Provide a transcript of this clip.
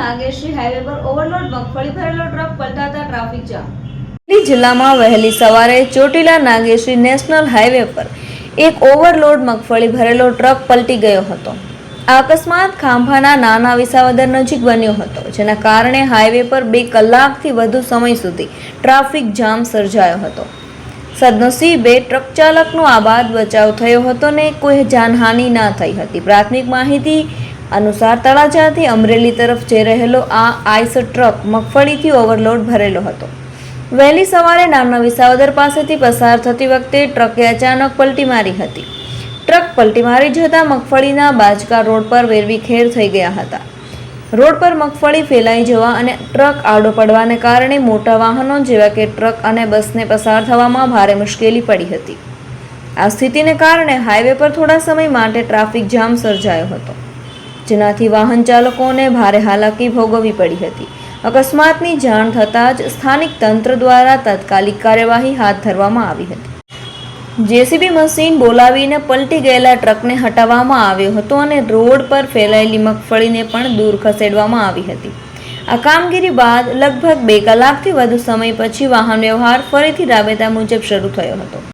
Nageshri highway પર overload, મગફળી ભરેલો ટ્રક પલટાતા ટ્રાફિક જામ. જિલ્લામાં વહેલી સવારે ચોટીલા નાગેશ્રી નેશનલ હાઈવે પર એક ઓવરલોડ, મગફળી ભરેલો ટ્રક પલટી ગયો હતો. અકસ્માત ખાંભાના નાના વિસાવદર નજીક બન્યો હતો, જેના કારણે હાઈવે પર બે કલાકથી વધુ સમય સુધી ટ્રાફિક જામ સર્જાયો હતો. સદનસીબે ટ્રક ચાલકનો આબાદ બચાવ થયો હતો ને કોઈ જાનહાનિ ના થઈ હતી. પ્રાથમિક માહિતી અનુસાર તળાજાથી અમરેલી તરફ જઈ રહેલો આ આઈસ ટ્રક મગફળીથી ઓવરલોડ ભરેલો હતો. વહેલી સવારે નાના વિસાવદર પાસેથી પસાર થતી વખતે ટ્રકે અચાનક પલટી મારી હતી. ટ્રક પલટી મારી જતાં મગફળીના બાજકા રોડ પર વેરવી ખેર થઈ ગયા હતા. રોડ પર મગફળી ફેલાઈ જવા અને ટ્રક આડો પડવાને કારણે મોટા વાહનો જેવા કે ટ્રક અને બસને પસાર થવામાં ભારે મુશ્કેલી પડી હતી. આ સ્થિતિને કારણે હાઈવે પર થોડા સમય માટે ટ્રાફિક જામ સર્જાયો હતો. જેનાથી વાહન ચાલકોને ભારે હાલાકી ભોગવવી પડી હતી. અકસ્માતની જાણ થતાં જ સ્થાનિક તંત્ર દ્વારા તાત્કાલિક કાર્યવાહી હાથ ધરવામાં આવી હતી. જેસીબી મશીન બોલાવીને પલટી ગયેલા ટ્રકને હટાવવામાં આવ્યો હતો અને રોડ પર ફેલાયેલી મગફળીને પણ દૂર ખસેડવામાં આવી હતી. આ કામગીરી બાદ લગભગ બે કલાકથી વધુ સમય પછી વાહન વ્યવહાર ફરીથી રાબેતા મુજબ શરૂ થયો હતો.